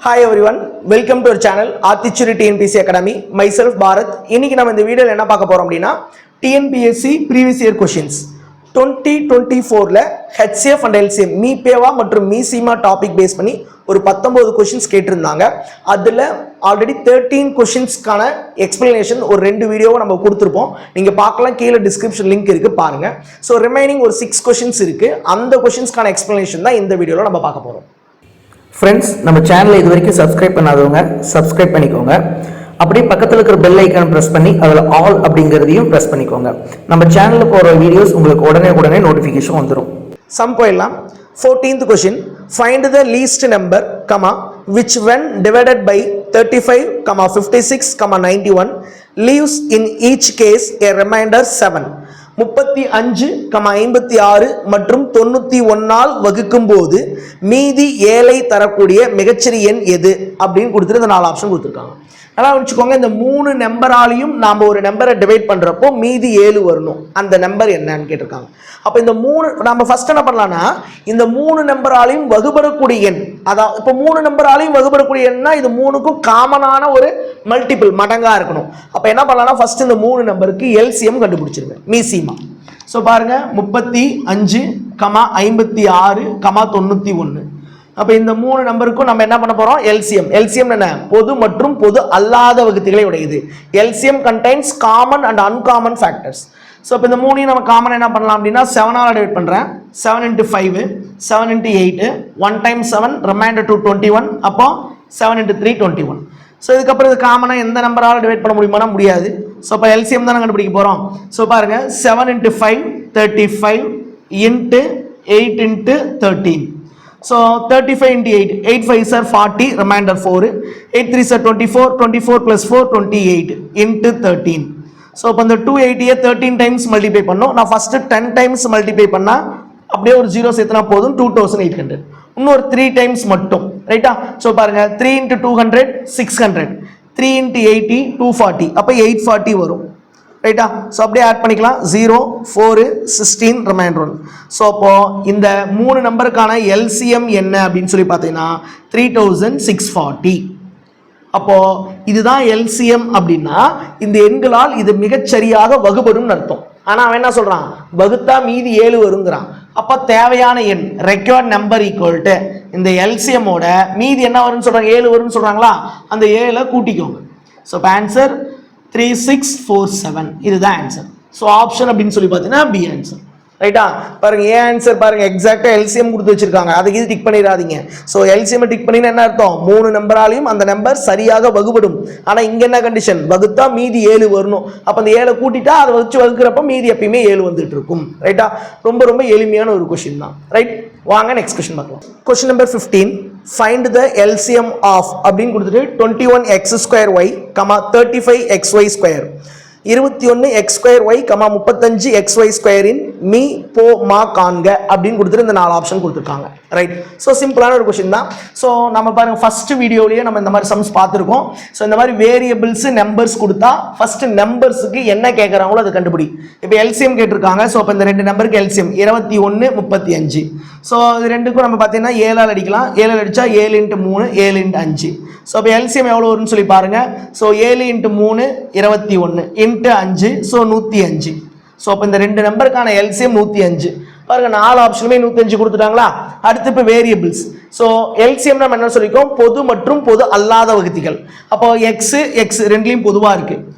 Hi everyone welcome to ஒரு channel Aathichudi TNPC academy myself Bharat இன்னைக்கு நம்ம இந்த வீடியோவில் என்ன பார்க்க போகிறோம் அப்படின்னா TNPSC previous year questions twenty twenty ஃபோரில் ஹெச்சிஎஃப் அண்ட் எல்சிஎம் மீபேவா மற்றும் மீசிமா டாபிக் பேஸ் பண்ணி ஒரு பத்தொம்போது கொஷின்ஸ் கேட்டிருந்தாங்க. அதில் ஆல்ரெடி தேர்ட்டீன் கொஷின்ஸ்க்கான எக்ஸ்பிளனேஷன் ஒரு ரெண்டு வீடியோவை நம்ம கொடுத்துருப்போம். நீங்கள் பார்க்கலாம் கீழே டிஸ்கிரிப்ஷன் லிங்க் இருக்குது பாருங்கள் ஸோ ரிமைனிங் ஒரு சிக்ஸ் கொஷின்ஸ் இருக்குது அந்த கொஷின்ஸ்க்கான எக்ஸ்பிளனேஷன் தான் இந்த வீடியோவில் நம்ம பார்க்க போகிறோம் ஃப்ரெண்ட்ஸ் நம்ம சேனலை இது வரைக்கும் சப்ஸ்கிரைப் பண்ணாதவங்க சப்ஸ்கிரைப் பண்ணிக்கோங்க. அப்படியே பக்கத்தில் இருக்கிற பெல் ஐக்கான் ப்ரெஸ் பண்ணி அதில் ஆல் அப்படிங்கிறதையும் ப்ரெஸ் பண்ணிக்கோங்க. நம்ம சேனலில் போகிற வீடியோஸ் உங்களுக்கு உடனே உடனே நோட்டிஃபிகேஷன் வந்துடும் சம் போயிடலாம். Fourteenth question find the least number comma which when divided by thirty five comma fifty six comma ninety one leaves in each case a remainder seven முப்பத்தி அஞ்சு கம ஐம்பத்தி ஆறு மற்றும் தொண்ணூற்றி ஒன்னால் வகுக்கும் போது மீதி ஏழை தரக்கூடிய மிகச்சிறிய எண் எது? அப்படின்னு கொடுத்துட்டு இந்த நாலு ஆப்ஷன் கொடுத்துருக்காங்க. நல்லா வச்சுக்கோங்க இந்த மூணு நம்பராலையும் நாம் ஒரு நம்பரை டிவைட் பண்ணுறப்போ மீதி ஏழு வரணும். அந்த நம்பர் என்னன்னு கேட்டிருக்காங்க. அப்போ இந்த மூணு நம்ம ஃபர்ஸ்ட் என்ன பண்ணலான்னா இந்த மூணு நம்பராலையும் வகுபடக்கூடிய எண் அதான் இப்போ மூணு நம்பராலையும் வகுபடக்கூடிய எண்ணா இது மூணுக்கும் காமனான ஒரு மல்டிபிள் மடங்காக இருக்கணும். அப்போ என்ன பண்ணலாம்னா ஃபர்ஸ்ட் இந்த மூணு நம்பருக்கு எல்சிஎம் கண்டுபிடிச்சிருங்க மீசிமா. ஸோ பாருங்க முப்பத்தி அஞ்சு கமா ஐம்பத்தி ஆறு கமா தொண்ணூற்றி ஒன்று அப்போ இந்த மூணு நம்பருக்கும் நம்ம என்ன பண்ண போகிறோம் எல்சிஎம் எல்சிஎம் என்ன? பொது மற்றும் பொது அல்லாத வகுத்திகளை உடையது. LCM contains common and uncommon factors so இப்போ இந்த மூணையும் நம்ம காமன் என்ன பண்ணலாம் அப்படின்னா செவனால் டிவைட் பண்ணுறேன் seven into five seven into eight one time seven remainder two twenty one அப்போ seven into three twenty one so இதுக்கப்புறம் இது காமனாக எந்த நம்பரால் டிவைட் பண்ண முடியுமானா முடியாது. ஸோ இப்போ எல்சிஎம் தான் கண்டுபிடிக்க போகிறோம் ஸோ பாருங்கள் seven into five thirty five into eight into thirteen so thirty five into eight eight five sir forty remainder four eight three sir twenty four twenty four plus four twenty eight into thirteen so இப்போ இந்த two எயிட்டியை thirteen times multiply பண்ணோம் நான் first ten times multiply பண்ணால் அப்படியே ஒரு zero சேர்த்துனா போதும் டூ தௌசண்ட் எயிட் ஹண்ட்ரட் இன்னொரு த்ரீ டைம்ஸ் மட்டும். ரைட்டா ஸோ பாருங்கள் three into two hundred six hundred three into eighty two forty அப்போ எயிட் ஃபார்ட்டி வரும். ரைட்டா ஸோ அப்படியே ஆட் பண்ணிக்கலாம். Zero four sixteen remainder one so அப்போது இந்த மூணு நம்பருக்கான எல்சிஎம் என்ன அப்படின்னு சொல்லி பார்த்தீங்கன்னா த்ரீ தௌசண்ட் சிக்ஸ் ஃபார்ட்டி அப்போது இதுதான் எல்சிஎம் அப்படின்னா இந்த எண்களால் இது மிகச்சரியாக வகுபடும் அர்த்தம். ஆனால் அவன் என்ன சொல்கிறான் வகுத்தா மீதி ஏழு வருங்கிறான். அப்போ தேவையான எண் ரெக்கார்ட் நம்பர் ஈக்குவல்ட்டு இந்த எல்சிஎம்மோட மீதி என்ன வரும்னு சொல்கிறாங்க ஏழு வரும்னு சொல்கிறாங்களா அந்த ஏழை கூட்டிக்கோங்க ஸோ இப்போ answer three six four seven இதுதான் ஆன்சர் ஸோ ஆப்ஷன் அப்படின்னு சொல்லி பார்த்தீங்கன்னா பி ஆன்சர் ரைட்டா பாருங்க ஏன் ஆன்சர் பாருங்க எக்ஸாக்டா எல்சிஎம் கொடுத்து வச்சிருக்காங்க. அதுக்கு இது டிக் பண்ணிடாதீங்க. ஸோ எல்சிஎம் டிக் பண்ணினா என்ன அர்த்தம்? மூணு நம்பராலையும் அந்த நம்பர் சரியாக வகுபடும். ஆனா இங்க என்ன கண்டிஷன் வகுத்தா மீதி ஏழு வரணும். அப்ப அந்த ஏழை கூட்டிட்டா அதை வச்சு வகுக்கிறப்ப மீதி எப்பயுமே ஏழு வந்துட்டு இருக்கும். ரைட்டா ரொம்ப ரொம்ப எளிமையான ஒரு கொஷின் தான். ரைட் வாங்க நெக்ஸ்ட் கொஷின் பார்க்கலாம். Question number fifteen find the LCM of அப்படின்னு கொடுத்துட்டு twenty one x square y comma thirty five x y square இருபத்தி ஒன்று எக்ஸ் ஸ்கொயர் ஒய் கமா முப்பத்தஞ்சு எக்ஸ் ஒய் ஸ்கொயரின் மீ போ மா காண்க அப்படின்னு கொடுத்துட்டு இந்த நாலு ஆப்ஷன் கொடுத்துருக்காங்க. ரைட் ஸோ சிம்பிளான ஒரு கொஷின் தான். ஸோ நம்ம பாருங்க ஃபஸ்ட்டு வீடியோலேயே நம்ம இந்த மாதிரி சம்ஸ் பார்த்துருக்கோம். ஸோ இந்த மாதிரி வேரியபிள்ஸ் நம்பர்ஸ் கொடுத்தா ஃபஸ்ட்டு நம்பர்ஸுக்கு என்ன கேட்குறாங்களோ அதை கண்டுபிடி. இப்போ எல்சிஎம் கேட்டிருக்காங்க. ஸோ இப்போ இந்த ரெண்டு நம்பருக்கு எல்சிஎம் இருபத்தி ஒன்று முப்பத்தி அஞ்சு. ஸோ இது ரெண்டுக்கும் நம்ம பார்த்தீங்கன்னா ஏழால் அடிக்கலாம். ஏழால் அடித்தா ஏழு இன்ட்டு மூணு ஏழு இன்ட்டு அஞ்சு. ஸோ இப்போ எல்சிஎம் எவ்வளோ வரும்னு சொல்லி பாருங்கள் ஸோ ஏழு இன்ட்டு மூணு இருபத்தி ஒன்று இன்ட்டு அஞ்சு ஸோ நூற்றி அஞ்சு. ஸோ அப்போ இந்த ரெண்டு நம்பருக்கான எல்சிஎம் நூற்றி அஞ்சு. பாருங்கள் நாலு ஆப்ஷனுமே நூற்றஞ்சு கொடுத்துட்டாங்களா? அடுத்து இப்போ வேரியபிள்ஸ் ஸோ எல்சிஎம் நம்ம என்ன சொல்லியிருக்கோம் பொது மற்றும் பொது அல்லாத வகுத்திகள். அப்போ எக்ஸு எக்ஸ் ரெண்டுலேயும் பொதுவாக இருக்குது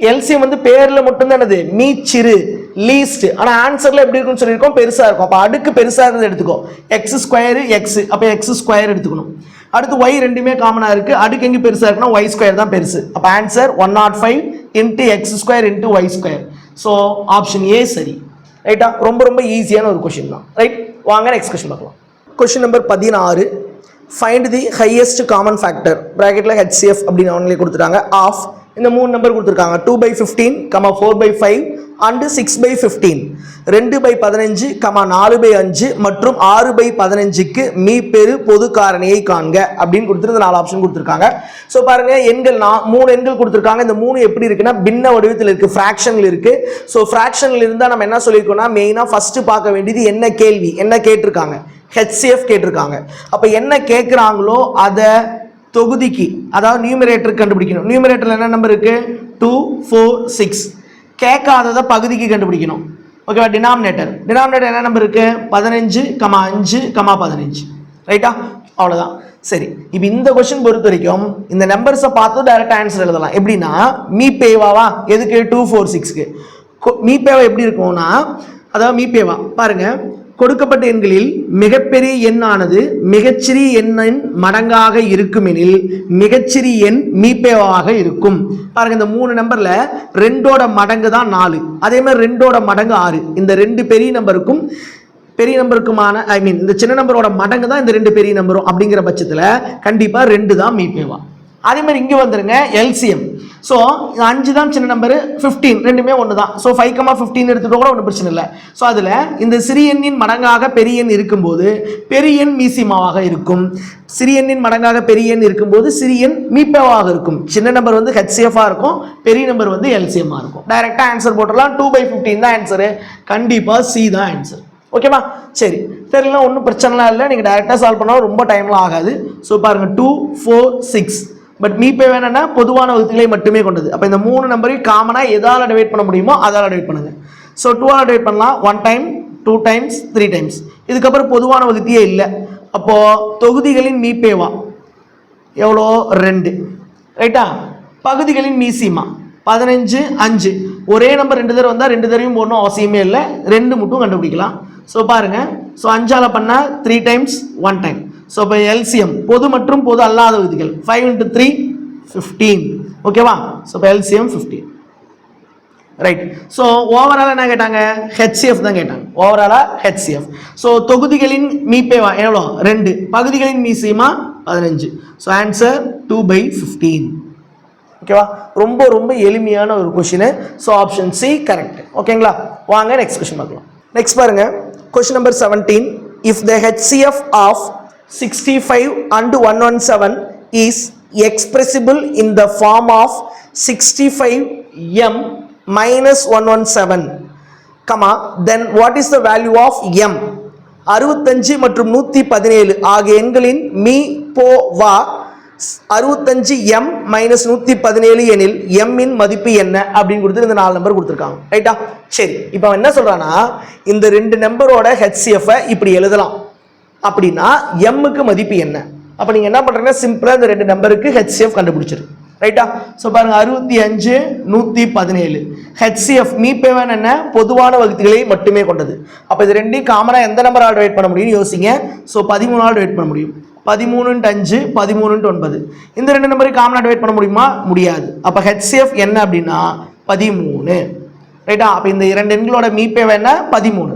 எல்சிஎம் வந்து பேரில் மட்டும்தான் என்னது? மீச்சிறு லீஸ்ட் ஆனால் ஆன்சரில் எப்படி இருக்கும்னு சொல்லியிருக்கோம்? பெருசாக இருக்கும். அப்போ அடுக்கு பெருசாக இருந்து எடுத்துக்கோ. எக்ஸ் ஸ்கொயரு எக்ஸ் அப்போ எக்ஸ் ஸ்கொயர் எடுத்துக்கணும். அடுத்து ஒய் ரெண்டுமே காமனாக இருக்குது அடுக்கு எங்கே பெருசாக இருக்குன்னா ஒய் ஸ்கொயர் தான் பெருசு. அப்போ answer one nought five into x square into y square so option A சரி. ரைட்டா ரொம்ப ரொம்ப ஈஸியான ஒரு கொஷின் தான். ரைட் வாங்க நெக்ஸ்ட் கொஷின் பார்க்கலாம். கொஷின் நம்பர் பதினாறு. Find the highest common factor ப்ராக்கெட்டில் ஹெச்சிஎஃப் அப்படின்னு அவங்களே கொடுத்துட்டாங்க. ஆஃப் இந்த மூணு நம்பர் கொடுத்துருக்காங்க. Two by fifteen comma four by five and six by fifteen ரெண்டு பை பதினஞ்சு கமா நாலு பை அஞ்சு மற்றும் ஆறு பை பதினஞ்சுக்கு மீ பெரு பொது காரணியை காண்க அப்படின்னு கொடுத்துட்டு நாலு ஆப்ஷன் கொடுத்துருக்காங்க. ஸோ பாருங்க எண்கள் நான் மூணு எண்கள் கொடுத்துருக்காங்க. இந்த மூணு எப்படி இருக்குன்னா பின்ன வடிவத்தில் இருக்குது ஃப்ராக்ஷனில் இருக்குது ஸோ ஃப்ராக்ஷனில் இருந்தால் நம்ம என்ன சொல்லியிருக்கோம்னா மெயினாக ஃபஸ்ட்டு பார்க்க வேண்டியது என்ன கேள்வி? என்ன கேட்டிருக்காங்க? ஹெச்சிஎஃப் கேட்டிருக்காங்க. அப்போ என்ன கேட்குறாங்களோ அதை தொகுதிக்கு அதாவது நியூமரேட்டர் கண்டுபிடிக்கணும். நியூமரேட்டரில் என்ன நம்பர் இருக்குது டூ ஃபோர் சிக்ஸ் கேட்காததை பகுதிக்கு கண்டுபிடிக்கணும். ஓகேவா டினாமினேட்டர் டினாமினேட்டர் என்ன நம்பர் இருக்குது பதினஞ்சு கமா அஞ்சு கமா பதினஞ்சு. ரைட்டா அவ்வளோதான் சரி. இப்போ இந்த கொஸ்டின் பொறுத்த வரைக்கும் இந்த நம்பர்ஸை பார்த்து டைரக்ட் ஆன்சர் எழுதலாம். எப்படின்னா மீ பேவாவா எதுக்கு டூ ஃபோர் சிக்ஸ்க்கு மீ பேவா எப்படி இருக்கும்னா அதாவது மீ பேவா கொடுக்கப்பட்ட எண்களில் மிகப்பெரிய எண்ணானது மிகச்சிறிய எண்ணின் மடங்காக இருக்குமெனில் மிகச்சிறிய எண் மீப்பேவாக இருக்கும். பாருங்க இந்த மூணு நம்பர்ல ரெண்டோட மடங்கு தான் நாலு. அதே மாதிரி ரெண்டோட மடங்கு ஆறு. இந்த ரெண்டு பெரிய நம்பருக்கும் பெரிய நம்பருக்குமான ஐ மீன் இந்த சின்ன நம்பரோட மடங்கு தான் இந்த ரெண்டு பெரிய நம்பரும். அப்படிங்கிற பட்சத்தில் கண்டிப்பாக ரெண்டு தான் மீப்பேவா. அதே மாதிரி இங்கே வந்துருங்க எல்சிஎம் ஸோ அஞ்சு தான் சின்ன நம்பரு ஃபிஃப்டீன் ரெண்டுமே ஒன்று தான் ஸோ ஃபைவ் கமா ஃபிஃப்டீன் எடுத்துகிட்டு கூட ஒன்றும் பிரச்சனை இல்லை. ஸோ அதில் இந்த சிறிய எண்ணின் மடங்காக பெரிய எண் இருக்கும்போது பெரிய எண் மீசிமாவாக இருக்கும். சிறிய எண்ணின் மடங்காக பெரிய எண் இருக்கும்போது சிறிய எண் மீப்பவாக இருக்கும். சின்ன நம்பர் வந்து ஹெச்சிஎஃபாக இருக்கும் பெரிய நம்பர் வந்து எல்சிஎம்மாக இருக்கும். டைரெக்டாக ஆன்சர் போட்டுடலாம். டூ பை ஃபிஃப்டீன் தான் ஆன்சரு கண்டிப்பாக சி தான் ஆன்சர் ஓகேவா சரி. தெரியல ஒன்றும் பிரச்சனைலாம் இல்லை. நீங்கள் டேரெக்டாக சால்வ் பண்ணால் ரொம்ப டைம்லாம் ஆகாது. ஸோ பாருங்கள் டூ ஃபோர் சிக்ஸ் பட் மீப்பே வேணும்னா பொதுவான வகுதிகளை மட்டுமே கொண்டது. அப்போ இந்த மூணு நம்பரையும் காமனாக எதால் டிவைட் பண்ண முடியுமோ அதால் டிவைட் பண்ணுங்கள் ஸோ டூவால் டிவைட் பண்ணலாம். One time two times three times இதுக்கப்புறம் பொதுவான வகுதியே இல்லை. அப்போது தொகுதிகளின் மீப்பேவா எவ்வளோ? ரெண்டு. ரைட்டா பகுதிகளின் மீசிமா பதினஞ்சு அஞ்சு. ஒரே நம்பர் ரெண்டு தடவை வந்தால் ரெண்டு தடவையும் போடணும் அவசியமே இல்லை. ரெண்டு மட்டும் கண்டுபிடிக்கலாம். ஸோ பாருங்கள் ஸோ அஞ்சால் பண்ணால் three times one time so இப்போ எல்சிஎம் பொது மற்றும் பொது அல்லாத விதிகள் ஃபைவ் இன்ட்டு த்ரீ ஃபிஃப்டீன் ஓகேவா ஸோ இப்போ எல்சிஎம் ஃபிஃப்டீன் ரைட் ஸோ ஓவராலாக என்ன கேட்டாங்க? ஹெச்சிஎஃப் தான் கேட்டாங்க. ஓவராலாக ஹெச்சிஎஃப் ஸோ தொகுதிகளின் மீப்பேவா எவ்வளோ? ரெண்டு. பகுதிகளின் மீசியமா? பதினஞ்சு. So answer two by fifteen ஓகேவா ரொம்ப ரொம்ப எளிமையான ஒரு question so option C correct ஓகேங்களா வாங்க நெக்ஸ்ட் கொஷின் பார்க்கலாம். நெக்ஸ்ட் பாருங்க. Question number seventeen if the HCF of sixty five and one one seven is expressible in the form of sixty five m minus one one seven comma then what is the value of m அறுபத்தஞ்சு மற்றும் நூற்றி பதினேழு ஆகிய எண்களின் me போ வா அறுபத்தஞ்சு m minus நூற்றி பதினேழு எனில் எம்மின் மதிப்பு என்ன அப்படின்னு கொடுத்து இந்த நாலு நம்பர் கொடுத்துருக்காங்க. ரைட்டா சரி இப்போ அவன் என்ன சொல்கிறான்னா இந்த ரெண்டு நம்பரோட ஹெச்சிஎஃப்பை இப்படி எழுதலாம். அப்படின்னா எம்முக்கு மதிப்பு என்ன? அப்போ நீங்கள் என்ன பண்ணுறீங்கன்னா சிம்பிளாக இந்த ரெண்டு நம்பருக்கு ஹெச்சிஎஃப் கண்டுபிடிச்சிரு. ரைட்டா ஸோ பாருங்க அறுபத்தி அஞ்சு நூற்றி பதினேழு. ஹெச்சிஎஃப் மீப்பேவன் என்ன? பொதுவான வகுதிகளை மட்டுமே கொண்டது. அப்போ இது ரெண்டையும் காமனாக எந்த நம்பரால் டிவைட் பண்ண முடியும்னு யோசிங்க. ஸோ பதிமூணால் டிவைட் பண்ண முடியும். பதிமூணுன்ட்டு அஞ்சு பதிமூணுன்ட்டு ஒன்பது. இந்த ரெண்டு நம்பருக்கு காமனாக டிவைட் பண்ண முடியுமா? முடியாது. அப்போ ஹெச்சிஎஃப் என்ன அப்படின்னா பதிமூணு. ரைட்டா அப்போ இந்த இரண்டு எண்களோட மீப்பேவை என்ன? பதிமூணு.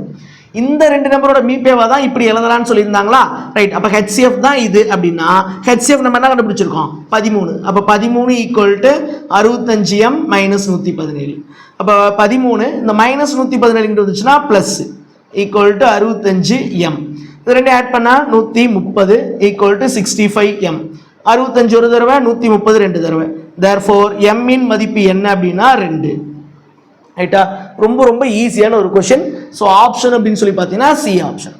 இந்த ரெண்டு நம்பரோட மீபேவா தான் இப்படி எழுதலாம்னு சொல்லியிருந்தாங்களா? ரைட் அப்போ ஹெச்சிஎஃப் தான் இது அப்படின்னா ஹெச்சிஎஃப் நம்ம என்ன கண்டுபிடிச்சிருக்கோம்? பதிமூணு. அப்போ பதிமூணு ஈக்குவல் டு அறுபத்தஞ்சு எம் மைனஸ் நூற்றி பதினேழு. அப்போ பதிமூணு இந்த மைனஸ் நூற்றி பதினேழு வந்துச்சுன்னா ப்ளஸ் ஈக்குவல் டு அறுபத்தஞ்சு எம் இது ரெண்டு ஆட் பண்ணால் நூற்றி முப்பது equal to sixty five m அறுபத்தஞ்சு ஒரு தடவை நூற்றி முப்பது ரெண்டு தடவை. தேர் ஃபோர் எம்மின் மதிப்பு என்ன அப்படின்னா ரெண்டு. ரைட்டா ரொம்ப ரொம்ப ஈஸியான ஒரு கொஷின் ஸோ ஆப்ஷன் அப்படின்னு சொல்லி பார்த்தீங்கன்னா சி ஆப்ஷன்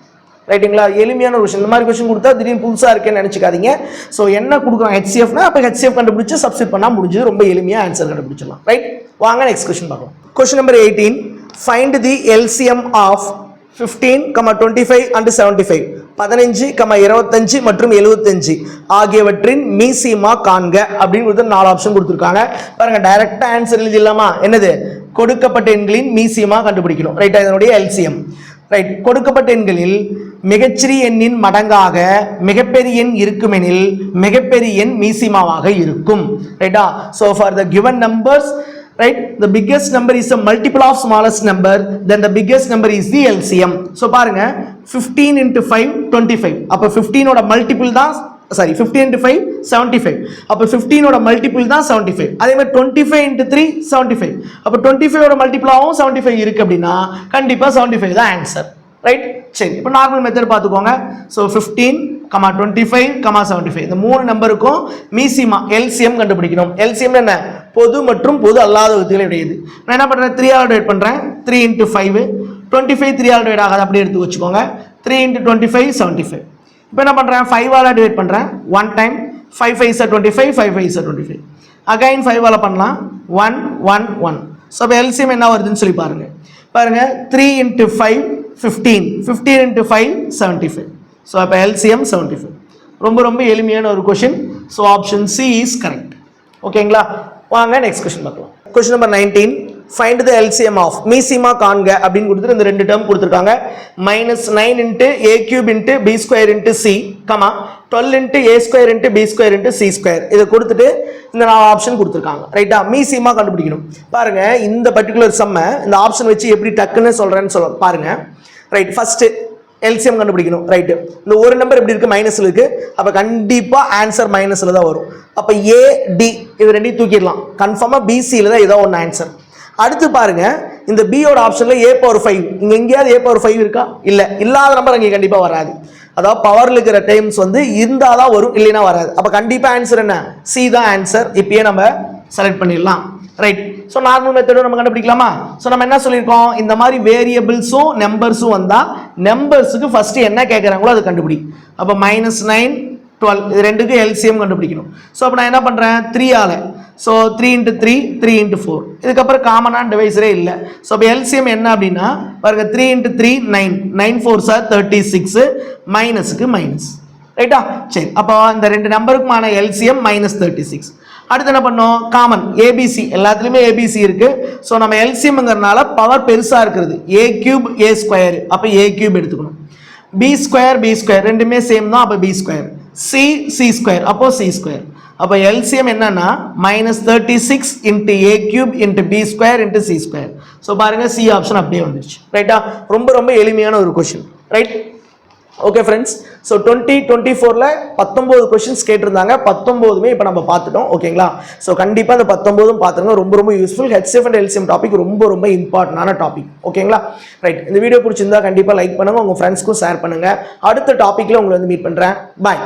ரைட்டுங்களா எளிமையான ஒரு கொஷின் இந்த மாதிரி கொஷின் கொடுத்தா திடீர்னு புதுசாக இருக்கேன்னு நினச்சிக்காதீங்க. ஸோ என்ன கொடுக்குறோம் ஹெச்சிஎஃப்னா அப்போ ஹெச்சிஎஃப் கண்டுபிடிச்சு சப்ஸ்டிட் பண்ணால் முடிஞ்சது. ரொம்ப எளிமையாக ஆன்சர் கண்டுபிடிச்சிடலாம். ரைட் வாங்க நெக்ஸ்ட் கொஷின் பார்க்கலாம். Question number eighteen find the LCM of fifteen comma twenty five and seventy five பதினஞ்சு கம இருபத்தஞ்சு மற்றும் எழுபத்தஞ்சு ஆகியவற்றின் மீசிமா காண்க அப்படின்னு நாலு ஆப்ஷன் கொடுத்துருக்காங்க. பாருங்க டைரக்டா ஆன்சர் எழுதிடலாமா என்னது? கொடுக்கப்பட்ட எண்களின் மீசியமாக கண்டுபிடிக்கணும். ரைட் இதனுடைய எல்சிஎம் ரைட் கொடுக்கப்பட்ட எண்களில் மிகச்சிறிய எண்ணின் மடங்காக மிகப்பெரிய எண் இருக்குமெனில் மிகப்பெரிய எண் மீசிமாவாக இருக்கும். ரைட்டா so for the given numbers right the biggest number is a multiple of smallest number then the biggest number is the LCM so பாருங்க 15 into 5 25 அப்ப 15 ஓட மல்டிபிள் தான் சாரி 15 into 5 75 அப்ப 15 ஓட மல்டிபிள் தான் 75 அதே மாதிரி 25 into 3 75 அப்ப 25 ஓட மல்டிபிள் ஆகும் 75 இருக்கு அப்படின்னா கண்டிப்பா 75 தான் ஆன்சர் ரைட் சரி இப்போ நார்மல் மெத்தட் பார்த்துக்கோங்க. So fifteen comma twenty five comma seventy five இந்த மூணு நம்பருக்கும் மீசிமா எல்சிஎம் கண்டுபிடிக்கணும். எல்சிஎம் என்ன? பொது மற்றும் பொது அல்லாத விதிகளை உடையது. நான் என்ன பண்ணுறேன் த்ரீ ஆல் டிவைட் பண்ணுறேன் three into five twenty five three all divide ஆகாது. அப்படியே எடுத்து வச்சுக்கோங்க. Three into twenty five seventy five இப்போ என்ன பண்ணுறேன் ஃபைவ் ஆல் டிவைட் பண்ணுறேன் one time five five sir twenty five five five sir twenty five again five ஆல் பண்ணலாம். ஒன் ஒன் ஒன் ஸோ இப்போ எல்சிஎம் என்ன வருதுன்னு சொல்லி பாருங்கள் பாருங்கள் three into five fifteen fifteen into five seventy five so அப்போ எல்சிஎம் செவன்ட்டி ஃபைவ் ரொம்ப ரொம்ப எளிமையான ஒரு question so option C is correct ஓகேங்களா வாங்க நெக்ஸ்ட் கொஸ்டின் பார்க்கலாம். Question number nineteen find the LCM of மீசிமா காண்க அப்படின்னு கொடுத்துட்டு இந்த ரெண்டு டேர்ம் கொடுத்துருக்காங்க. Minus nine into a cube into b square into c comma twelve into a square into b square into c square இதை கொடுத்துட்டு இந்த நாலு ஆப்ஷன் கொடுத்துருக்காங்க. ரைட்டா மீசிமா கண்டுபிடிக்கணும். பாருங்க இந்த பர்டிகுலர் சம்மை இந்த ஆப்ஷன் வச்சு எப்படி டக்குன்னு சொல்கிறேன்னு சொல்ல பாருங்கள் ரைட் ஃபஸ்ட்டு எல்சிஎம் கண்டுபிடிக்கணும். ரைட்டு இந்த ஒரு நம்பர் எப்படி இருக்குது மைனஸில் இருக்குது அப்போ கண்டிப்பாக ஆன்சர் மைனஸில் தான் வரும். அப்போ ஏ டி இது ரெண்டையும் தூக்கிடலாம். கன்ஃபார்மாக பிசியில தான் ஏதோ ஒன்று ஆன்சர் அடுத்து பாருங்கள் இந்த பியோட ஆப்ஷனில் ஏ பவர் ஃபைவ் இங்கே எங்கேயாவது ஏ பவர் ஃபைவ் இருக்கா? இல்லை. இல்லாத நம்பர் அங்கே கண்டிப்பாக வராது. அதாவது பவரில் இருக்கிற டைம்ஸ் வந்து இருந்தால் தான் வரும் இல்லைன்னா வராது. அப்போ கண்டிப்பாக ஆன்சர் என்ன? சி தான் ஆன்சர் இப்பயே நம்ம செலக்ட் பண்ணிடலாம். ரைட் ஸோ நார்மல் மெத்தடும் நம்ம கண்டுபிடிக்கலாமா? ஸோ நம்ம என்ன சொல்லியிருக்கோம்? இந்த மாதிரி வேரியபிள்ஸும் நம்பர்ஸும் வந்தால் நம்பர்ஸுக்கு ஃபஸ்ட்டு என்ன கேட்குறாங்களோ அது கண்டுபிடி. அப்போ மைனஸ் நைன் டுவெல் இது ரெண்டுக்கும் எல்சிஎம் கண்டுபிடிக்கணும். ஸோ அப்போ நான் என்ன பண்ணுறேன் த்ரீ ஆல. So three into three three into four இதுக்கப்புறம் காமனான டிவைஸரே இல்லை. ஸோ அப்போ எல்சிஎம் என்ன அப்படின்னா பாருங்க three into three nine nine four sir thirty six மைனஸுக்கு மைனஸ் ரைட்டா சரி. அப்போ இந்த ரெண்டு நம்பருக்குமான எல்சிஎம் மைனஸ் தேர்ட்டி சிக்ஸ் அடுத்து என்ன பண்ணோம்? காமன் ஏபிசி எல்லாத்துலேயுமே ஏபிசி இருக்குது ஸோ நம்ம எல்சிஎம்ங்கிறனால பவர் பெருசாக இருக்கிறது. ஏ கியூப் ஏ ஸ்கொயர் அப்போ ஏ கியூப் எடுத்துக்கணும். பி ஸ்கொயர் பி ஸ்கொயர் ரெண்டுமே சேம் தான். அப்போ b square c c square அப்போ சி ஸ்கொயர் அப்போ எல்சிஎம் என்னன்னா minus thirty six into a cube into b square into c square so பாருங்க C option அப்படியே வந்துருச்சு. ரைட்டா ரொம்ப ரொம்ப எளிமையான ஒரு question right okay friends so twenty twenty ஃபோரில் பத்தொம்போது கொஷின்ஸ் கேட்டிருந்தாங்க. பத்தொம்போதுமே இப்போ நம்ம பார்த்துட்டோம். ஓகேங்களா ஸோ கண்டிப்பாக அந்த பத்தொம்போதும் பார்த்துருங்க. ரொம்ப ரொம்ப useful HF and LCM topic ரொம்ப ரொம்ப இம்பார்ட்டண்டான டாபிக் ஓகேங்களா ரைட் இந்த வீடியோ பிடிச்சிருந்தா கண்டிப்பாக லைக் பண்ணுங்கள் உங்கள் ஃப்ரெண்ட்ஸ்க்கும் ஷேர் பண்ணுங்கள் அடுத்த டாப்பிக்கில் உங்களை வந்து மீட் பண்ணுறேன் பாய்